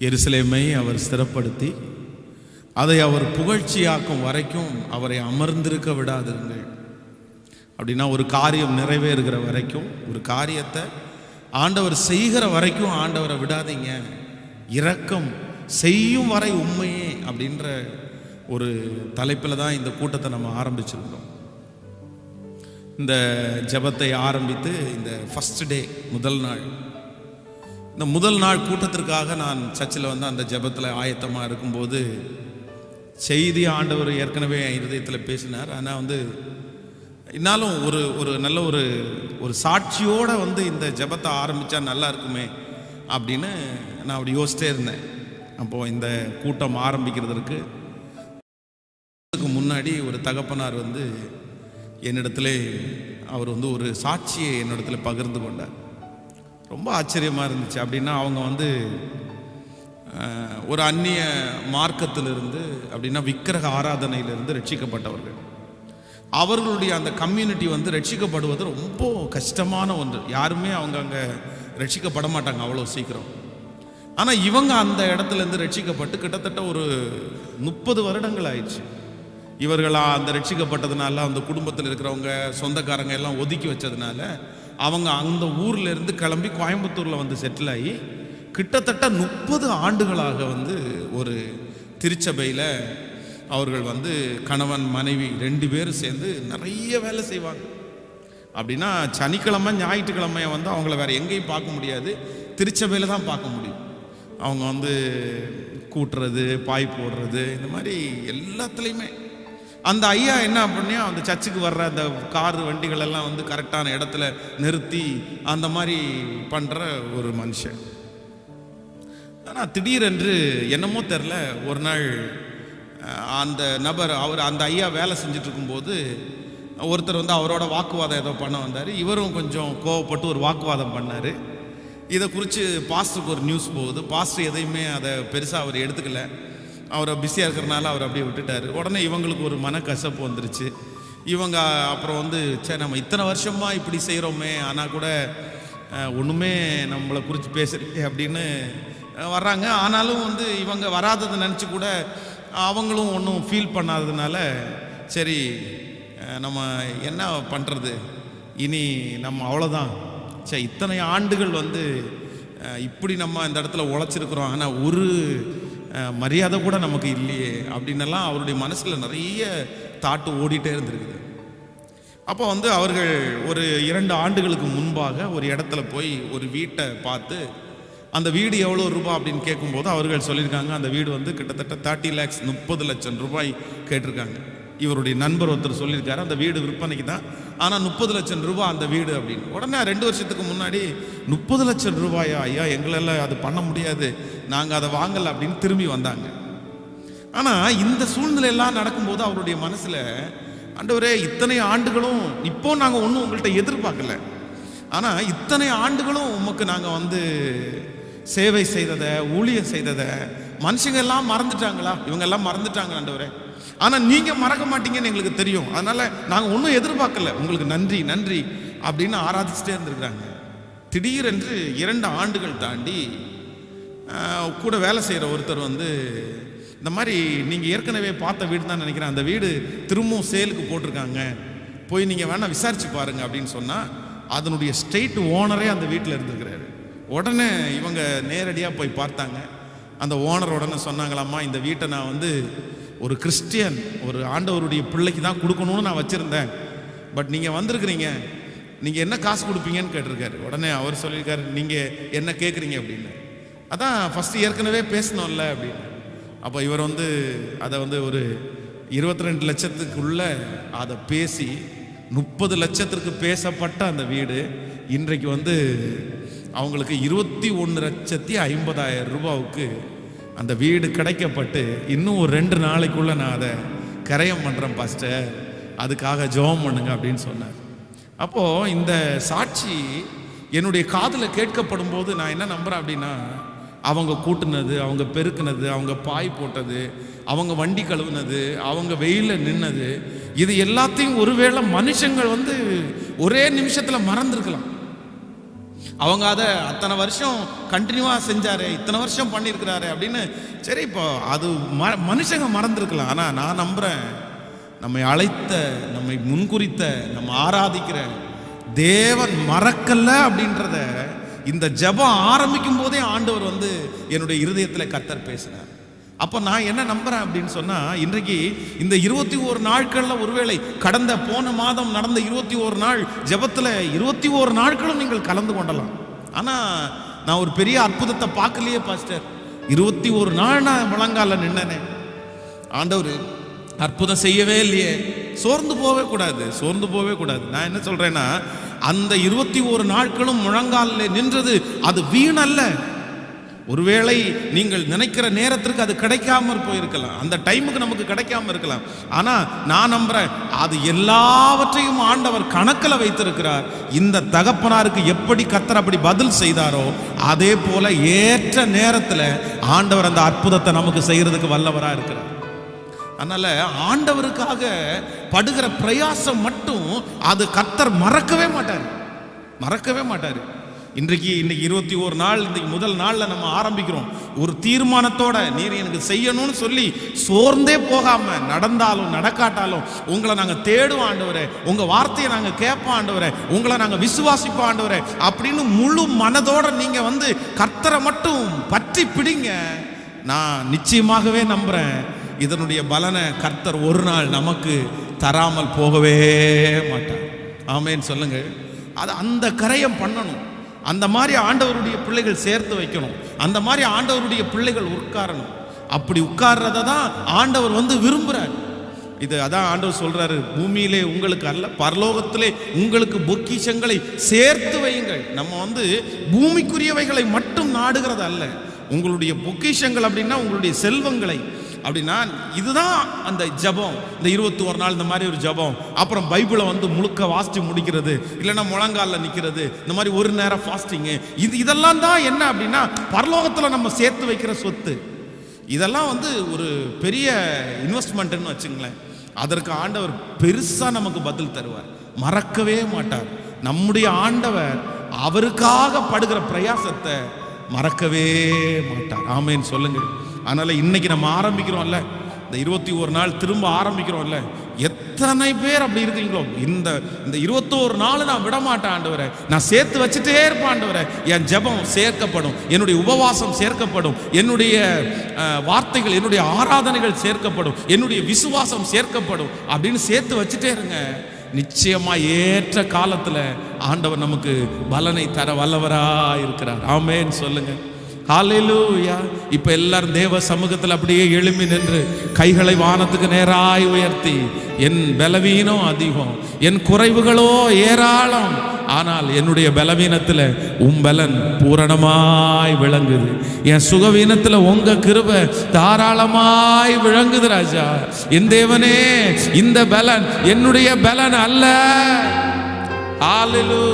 எருசலேமை அவர் ஸ்திரப்படுத்தி அதை அவர் புகழ்ச்சியாக்கும் வரைக்கும் அவரை அமர்ந்திருக்க விடாதிருங்கள். அப்படின்னா ஒரு காரியம் நிறைவேறுகிற வரைக்கும் ஒரு காரியத்தை ஆண்டவர் செய்கிற வரைக்கும் ஆண்டவரை விடாதீங்க. இரக்கம் செய்யும் வரை உண்மையே அப்படின்ற ஒரு தலைப்பில் தான் இந்த கூட்டத்தை நம்ம ஆரம்பிச்சிருக்கிறோம். இந்த ஜெபத்தை ஆரம்பித்து இந்த ஃபஸ்ட் டே முதல் நாள் இந்த முதல் நாள் கூட்டத்திற்காக நான் சர்ச்சில் வந்து அந்த ஜெபத்தில் ஆயத்தமாக இருக்கும்போது செய்தி ஆண்டவர் ஏற்கனவே என் இருதயத்தில் பேசினார். ஆனால் வந்து இன்னாலும் ஒரு ஒரு நல்ல ஒரு ஒரு சாட்சியோடு வந்து இந்த ஜெபத்தை ஆரம்பித்தா நல்லா இருக்குமே அப்படின்னு நான் அப்படி யோசிச்சிட்டே இருந்தேன். அப்போது இந்த கூட்டம் ஆரம்பிக்கிறதுக்கு முன்னாடி ஒரு தகப்பனார் வந்து என்னிடத்துல அவர் வந்து ஒரு சாட்சியை என்னிடத்துல பகிர்ந்து கொண்டார். ரொம்ப ஆச்சரியமாக இருந்துச்சு. அப்படின்னா அவங்க வந்து ஒரு அந்நிய மார்க்கத்திலிருந்து அப்படின்னா விக்கிரக ஆராதனையிலிருந்து ரட்சிக்கப்பட்டவர்கள். அவர்களுடைய அந்த கம்யூனிட்டி வந்து ரட்சிக்கப்படுவது ரொம்ப கஷ்டமான ஒன்று. யாருமே அவங்க அங்கே ரட்சிக்கப்பட மாட்டாங்க அவ்வளோ சீக்கிரம். ஆனால் இவங்க அந்த இடத்துலேருந்து ரட்சிக்கப்பட்டு கிட்டத்தட்ட ஒரு முப்பது வருடங்கள் ஆயிடுச்சு. இவர்களா அந்த ரட்சிக்கப்பட்டதுனால அந்த குடும்பத்தில் இருக்கிறவங்க சொந்தக்காரங்க எல்லாம் ஒதுக்கி வச்சதுனால அவங்க அந்த ஊரில் இருந்து கிளம்பி கோயம்புத்தூரில் வந்து செட்டில் ஆகி கிட்டத்தட்ட முப்பது ஆண்டுகளாக வந்து ஒரு திருச்சபையில் அவர்கள் வந்து கணவன் மனைவி ரெண்டு பேரும் சேர்ந்து நிறைய வேலை செய்வாங்க. அப்படின்னா சனிக்கிழமை ஞாயிற்றுக்கிழமையை வந்து அவங்கள வேற எங்கேயும் பார்க்க முடியாது. திருச்சபையில் தான் பார்க்க முடியும். அவங்க வந்து கூட்டுறது பாய் போடுறது இந்த மாதிரி எல்லாத்துலேயுமே அந்த ஐயா என்ன பண்ணியா அந்த சர்ச்சுக்கு வர்ற அந்த கார் வண்டிகள் எல்லாம் வந்து கரெக்டான இடத்துல நிறுத்தி அந்த மாதிரி பண்ணுற ஒரு மனுஷன். ஆனால் திடீரென்று என்னமோ தெரில ஒரு நாள் அந்த நபர் அவர் அந்த ஐயா வேலை செஞ்சுட்டு இருக்கும்போது ஒருத்தர் வந்து அவரோட வாக்குவாதம் ஏதோ பண்ண வந்தார். இவரும் கொஞ்சம் கோவப்பட்டு ஒரு வாக்குவாதம் பண்ணார். இதை குறித்து பாஸ்டருக்கு ஒரு நியூஸ் போகுது. பாஸ்டர் எதையுமே அதை பெருசாக அவர் எடுத்துக்கலை. அவரை பிஸியாக இருக்கிறனால அவர் அப்படியே விட்டுட்டார். உடனே இவங்களுக்கு ஒரு மனக்கசப்பு வந்துருச்சு. இவங்க அப்புறம் வந்து சே நம்ம இத்தனை வருஷமாக இப்படி செய்கிறோமே ஆனால் கூட ஒன்றுமே நம்மளை குறித்து பேசுறீங்க அப்படின்னு வர்றாங்க. ஆனாலும் வந்து இவங்க வராததை நினச்சி கூட அவங்களும் ஒன்றும் ஃபீல் பண்ணாததுனால சரி நம்ம என்ன பண்ணுறது இனி நம்ம அவ்வளோதான் சே இத்தனை ஆண்டுகள் வந்து இப்படி நம்ம இந்த இடத்துல உழைச்சிருக்கிறோம். ஆனால் ஒரு மரியாதை கூட நமக்கு இல்லையே அப்படின்னெல்லாம் அவருடைய மனசில் நிறைய தாட்டு ஓடிட்டே இருந்திருக்குது. அப்போ வந்து அவர்கள் ஒரு இரண்டு ஆண்டுகளுக்கு முன்பாக ஒரு இடத்துல போய் ஒரு வீட்டை பார்த்து அந்த வீடு எவ்வளோ ரூபாய் அப்படின்னு கேட்கும்போது அவர்கள் சொல்லியிருக்காங்க அந்த வீடு வந்து கிட்டத்தட்ட தேர்ட்டி லேக்ஸ் முப்பது லட்சம் ரூபாய் கேட்டிருக்காங்க. இவருடைய நண்பர் ஒருத்தர் சொல்லியிருக்காரு அந்த வீடு விற்பனைக்கு தான். ஆனால் முப்பது லட்சம் ரூபாய் அந்த வீடு அப்படின்னு. உடனே ரெண்டு வருஷத்துக்கு முன்னாடி முப்பது லட்சம் ரூபாயா? ஐயா எங்களால் அது பண்ண முடியாது. நாங்கள் அதை வாங்கலை அப்படின்னு திரும்பி வந்தாங்க. ஆனால் இந்த சூழ்நிலையெல்லாம் நடக்கும்போது அவருடைய மனசில் ஆண்டவரே இத்தனை ஆண்டுகளும் இப்போ நாங்கள் ஒன்றும் உங்கள்கிட்ட எதிர்பார்க்கல. ஆனால் இத்தனை ஆண்டுகளும் உமக்கு நாங்கள் வந்து சேவை செய்ததை ஊழியம் செய்ததை மனுஷங்க எல்லாம் மறந்துட்டாங்களா? இவங்க எல்லாம் மறந்துட்டாங்க ஆண்டவரே? ஆனால் நீங்கள் மறக்க மாட்டீங்கன்னு எங்களுக்கு தெரியும். அதனால் நாங்கள் ஒன்றும் எதிர்பார்க்கல. உங்களுக்கு நன்றி நன்றி அப்படின்னு ஆராதிச்சுட்டே இருந்திருக்கிறாங்க. திடீரென்று இரண்டு ஆண்டுகள் தாண்டி கூட வேலை செய்கிற ஒருத்தர் வந்து இந்த மாதிரி நீங்கள் ஏற்கனவே பார்த்த வீடு தான் நினைக்கிறேன். அந்த வீடு திரும்பவும் சேலுக்கு போட்டிருக்காங்க. போய் நீங்கள் வேணால் விசாரிச்சு பாருங்க அப்படின்னு சொன்னால் அதனுடைய ஸ்டேட் ஓனரே அந்த வீட்டில் இருந்திருக்கிறாரு. உடனே இவங்க நேரடியாக போய் பார்த்தாங்க. அந்த ஓனர் உடனே சொன்னாங்களாம்மா இந்த வீட்டை நான் வந்து ஒரு கிறிஸ்டியன் ஒரு ஆண்டவருடைய பிள்ளைக்கு தான் கொடுக்கணும்னு நான் வச்சுருந்தேன். பட் நீங்கள் வந்திருக்கிறீங்க நீங்கள் என்ன காசு கொடுப்பீங்கன்னு கேட்டிருக்காரு. உடனே அவர் சொல்லியிருக்காரு நீங்கள் என்ன கேட்குறீங்க அப்படின்னு. அதான் ஃபஸ்ட்டு ஏற்கனவே பேசணும்ல அப்படின்னு. அப்போ இவர் வந்து அதை வந்து ஒரு இருபத்தி ரெண்டு லட்சத்துக்குள்ள அதை பேசி முப்பது லட்சத்திற்கு பேசப்பட்ட அந்த வீடு இன்றைக்கு வந்து அவங்களுக்கு இருபத்தி ஒன்று லட்சத்தி ஐம்பதாயிரம் ரூபாவுக்கு அந்த வீடு கிடைக்கப்பட்டு இன்னும் ஒரு ரெண்டு நாளைக்குள்ளே நான் அதை கரையம் பண்ணுறேன் பாஸ்டர். அதுக்காக ஜெபம் பண்ணுங்க அப்படின்னு சொன்னார். அப்போது இந்த சாட்சி என்னுடைய காதில் கேட்கப்படும் போது நான் என்ன நம்புகிறேன் அப்படின்னா அவங்க கூட்டுனது அவங்க பெருக்குனது அவங்க பாய் போட்டது அவங்க வண்டி கழுவுனது அவங்க வெயிலில் நின்னது இது எல்லாத்தையும் ஒருவேளை மனுஷங்கள் வந்து ஒரே நிமிஷத்தில் மறந்துருக்கலாம். அவங்க அதை அத்தனை வருஷம் கண்டினியூவாக செஞ்சாரு இத்தனை வருஷம் பண்ணியிருக்கிறாரு அப்படின்னு சரி இப்போ அது ம மனுஷங்க மறந்துருக்கலாம். ஆனால் நான் நம்புகிறேன் நம்மை அழைத்த நம்மை முன்குறித்த நம்ம ஆராதிக்கிற தேவன் மறக்கல அப்படின்றத இந்த ஜெபம் ஆரம்பிக்கும் போதே ஆண்டவர் வந்து என்னுடைய இருதயத்தில் கத்தர் பேசினார். அப்போ நான் என்ன நம்புறேன் அப்படின்னு சொன்னால் இன்றைக்கு இந்த இருபத்தி ஓரு நாட்களில் ஒருவேளை கடந்த போன மாதம் நடந்த இருபத்தி ஓரு நாள் ஜபத்தில் இருபத்தி ஓரு நாட்களும் நீங்கள் கலந்து கொண்டலாம். ஆனால் நான் ஒரு பெரிய அற்புதத்தை பார்க்கலையே பாஸ்டர். இருபத்தி ஒரு நாள் நான் முழங்கால நின்னனே. ஆண்டவர் அற்புதம் செய்யவே இல்லையே. சோர்ந்து போகவே கூடாது சோர்ந்து போகவே கூடாது. நான் என்ன சொல்கிறேன்னா அந்த இருபத்தி ஒரு நாட்களும் முழங்காலில் நின்றது அது வீணல்ல. ஒருவேளை நீங்கள் நினைக்கிற நேரத்திற்கு அது கிடைக்காம போயிருக்கலாம். அந்த டைமுக்கு நமக்கு கிடைக்காம இருக்கலாம். ஆனால் நான் நம்புகிறேன் அது எல்லாவற்றையும் ஆண்டவர் கணக்கில் வைத்திருக்கிறார். இந்த தகப்பனாருக்கு எப்படி கத்தர் அப்படி பதில் செய்தாரோ அதே போல ஏற்ற நேரத்தில் ஆண்டவர் அந்த அற்புதத்தை நமக்கு செய்கிறதுக்கு வல்லவராக இருக்கிறார். அதனால் ஆண்டவருக்காக படுகிற பிரயாசம் மட்டும் அது கத்தர் மறக்கவே மாட்டார். மறக்கவே மாட்டார். இன்றைக்கு இன்னைக்கு இருபத்தி ஒரு நாள் இன்னைக்கு முதல் நாளில் நம்ம ஆரம்பிக்கிறோம். ஒரு தீர்மானத்தோட நீர் எனக்கு செய்யணும்னு சொல்லி சோர்ந்தே போகாம நடந்தாலும் நடக்காட்டாலும் உங்களை நாங்கள் தேடும் ஆண்டவரே உங்க வார்த்தையை நாங்கள் கேட்போம் ஆண்டவரே உங்களை நாங்கள் விசுவாசிப்போம் ஆண்டவரே அப்படின்னு முழு மனதோட நீங்க வந்து கர்த்தரை மட்டும் பற்றி பிடிங்க. நான் நிச்சயமாகவே நம்புறேன். இதனுடைய பலனை கர்த்தர் ஒரு நாள் நமக்கு தராமல் போகவே மாட்டார். ஆமேன்னு சொல்லுங்கள். அது அந்த கரையம் பண்ணணும். அந்த மாதிரி ஆண்டவருடைய பிள்ளைகள் சேர்த்து வைக்கணும். அந்த மாதிரி ஆண்டவருடைய பிள்ளைகள் உட்காரணும். அப்படி உட்கார்றத தான் ஆண்டவர் வந்து விரும்புகிறார் இது அதான் ஆண்டவர் சொல்றாரு பூமியிலே உங்களுக்கு அல்ல பரலோகத்திலே உங்களுக்கு பொக்கிஷங்களை சேர்த்து வையுங்கள். நம்ம வந்து பூமிக்குரியவைகளை மட்டும் நாடுகிறது அல்ல. உங்களுடைய பொக்கிஷங்கள் அப்படின்னா உங்களுடைய செல்வங்களை அப்படின்னா இதுதான் அந்த ஜபம். இந்த இருபத்தி ஒரு நாள் இந்த மாதிரி ஒரு ஜபம். அப்புறம் பைபிளை வந்து முழுக்க வாசிச்சு முடிக்கிறது. இல்லைன்னா முழங்காலில் நிற்கிறது இந்த மாதிரி ஒரு நேரம் ஃபாஸ்டிங்கு இது இதெல்லாம் தான் என்ன அப்படின்னா பரலோகத்தில் நம்ம சேர்த்து வைக்கிற சொத்து. இதெல்லாம் வந்து ஒரு பெரிய இன்வெஸ்ட்மெண்ட்டுன்னு வச்சுங்களேன். அதற்கு ஆண்டவர் பெருசாக நமக்கு பதில் தருவார். மறக்கவே மாட்டார். நம்முடைய ஆண்டவர் அவருக்காக படுகிற பிரயாசத்தை மறக்கவே மாட்டார். ஆமேன்னு சொல்லுங்கள் அதனால இன்னைக்கு நம்ம ஆரம்பிக்கிறோம்ல. இந்த இருபத்தி ஒரு நாள் திரும்ப ஆரம்பிக்கிறோம்ல. எத்தனை பேர் அப்படி இருக்கீங்களோ? இந்த இந்த இருபத்தோரு நாள் நான் விடமாட்டேன் ஆண்டவரை. நான் சேர்த்து வச்சுட்டே இருப்பேன் ஆண்டவரை. என் ஜெபம் சேர்க்கப்படும். என்னுடைய உபவாசம் சேர்க்கப்படும். என்னுடைய வார்த்தைகள் என்னுடைய ஆராதனைகள் சேர்க்கப்படும். என்னுடைய விசுவாசம் சேர்க்கப்படும். அப்படின்னு சேர்த்து வச்சுட்டே இருங்க. நிச்சயமா ஏற்ற காலத்துல ஆண்டவர் நமக்கு பலனை தர வல்லவரா இருக்கிறார். ஆமேன்னு சொல்லுங்க. ஹalleluya இப்ப எல்லாரும் தேவ சமூகத்தில் அப்படியே எழும்பி நின்று கைகளை வானத்துக்கு நேராய் உயர்த்தி என் பலவீனம் அதிகம் என் குறைவுகளோ ஏராளம் ஆனால் என்னுடைய பலவீனத்தில் உம் பலன் பூரணமாய் விளங்குது. என் சுகவீனத்தில் உங்க கிருப தாராளமாய் விளங்குது ராஜா. என் தேவனே இந்த பலன் என்னுடைய பலன் அல்ல. ஆலிலூ